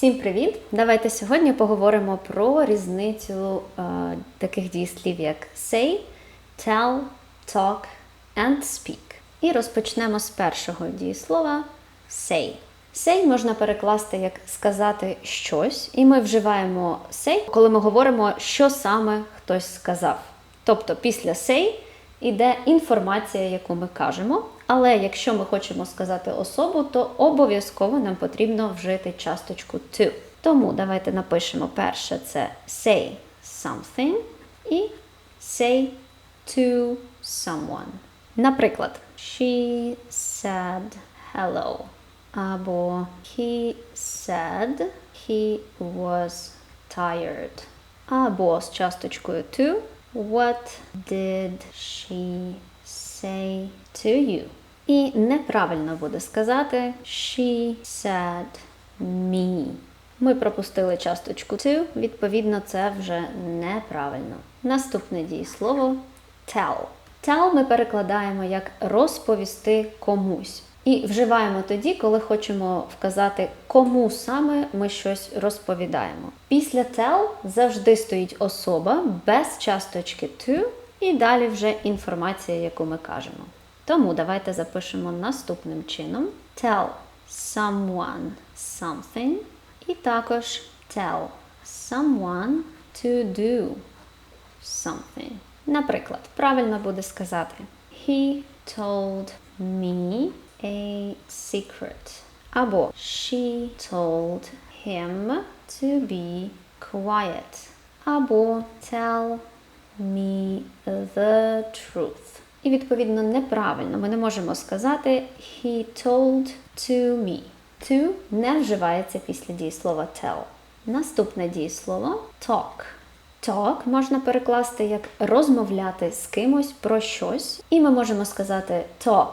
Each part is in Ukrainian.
Всім привіт! Давайте сьогодні поговоримо про різницю е, таких дієслів, як say, tell, talk and speak. І розпочнемо з першого дієслова say. Say можна перекласти як сказати щось, і ми вживаємо say, коли ми говоримо, що саме хтось сказав. Тобто після say іде інформація, яку ми кажемо. Але якщо ми хочемо сказати особу, то обов'язково нам потрібно вжити часточку to. Тому давайте напишемо перше це say something і say to someone. Наприклад, she said hello. Або he said he was tired. Або з часточкою to. What did she say to you? І неправильно буде сказати she said me. Ми пропустили часточку to, відповідно, це вже неправильно. Наступне дієслово tell. Tell ми перекладаємо як розповісти комусь. І вживаємо тоді, коли хочемо вказати, кому саме ми щось розповідаємо. Після tell завжди стоїть особа без часточки to, і далі вже інформація, яку ми кажемо. Тому давайте запишемо наступним чином: tell someone something, і також tell someone to do something. Наприклад, правильно буде сказати He told me a secret. Або She told him to be quiet. Або Tell me the truth. І відповідно неправильно. Ми не можемо сказати He told to me. To не вживається після дієслова tell. Наступне дієслово talk. Talk можна перекласти як розмовляти з кимось про щось. І ми можемо сказати talk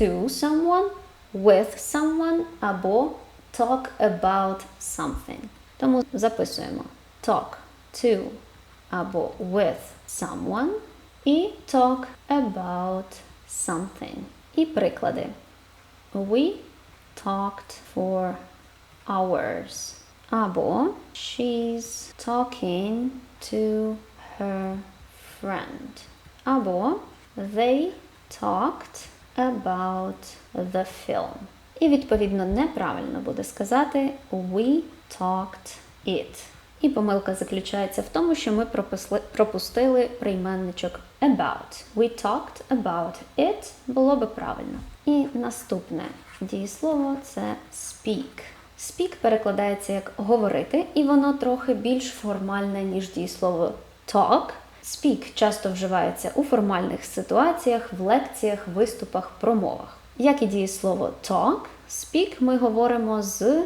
to someone, with someone або talk about something. Тому записуємо talk to або with someone і talk about something. І приклади. We talked for hours. Або she's talking to her friend. Або they talked about the film. І відповідно неправильно буде сказати we talked it. І помилка заключається в тому, що ми пропустили прийменничок about. We talked about it було би правильно. І наступне дієслово це speak. Speak перекладається як говорити, і воно трохи більш формальне, ніж дієслово talk. Speak часто вживається у формальних ситуаціях, в лекціях, виступах, промовах. Як і дієслово talk, speak ми говоримо з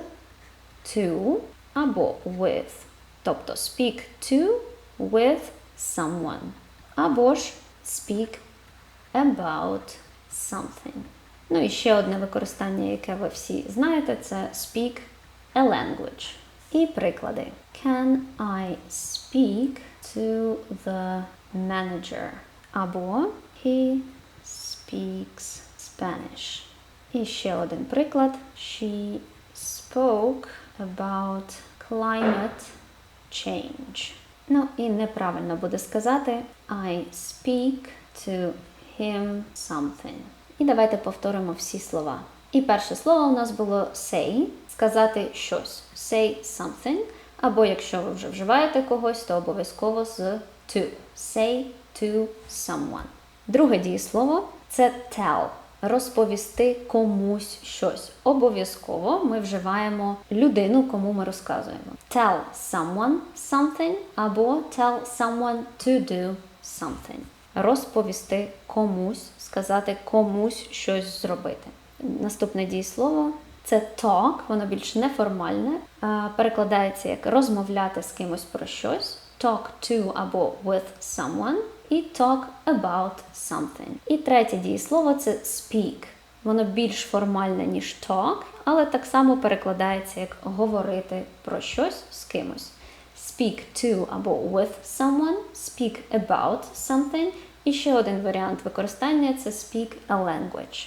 to або with. Тобто speak to with someone. Або ж speak about something. Ну і ще одне використання, яке ви всі знаєте, це speak a language. І приклади. Can I speak to the manager? Або he speaks Spanish. І ще один приклад. She spoke about climate change. Ну і неправильно буде сказати I speak to him something. І давайте повторимо всі слова. І перше слово у нас було say, сказати щось. Say something. Або якщо ви вже вживаєте когось, то обов'язково з to. Say to someone. Друге дієслово це tell. Розповісти комусь щось. Обов'язково ми вживаємо людину, кому ми розказуємо. Tell someone something або tell someone to do something. Розповісти комусь, сказати комусь щось зробити. Наступне дієслово це talk, воно більш неформальне, перекладається як розмовляти з кимось про щось. Talk to або with someone і talk about something. І третє дієслово це speak. Воно більш формальне, ніж talk, але так само перекладається як говорити про щось з кимось. Speak to або with someone, speak about something. І ще один варіант використання це speak a language.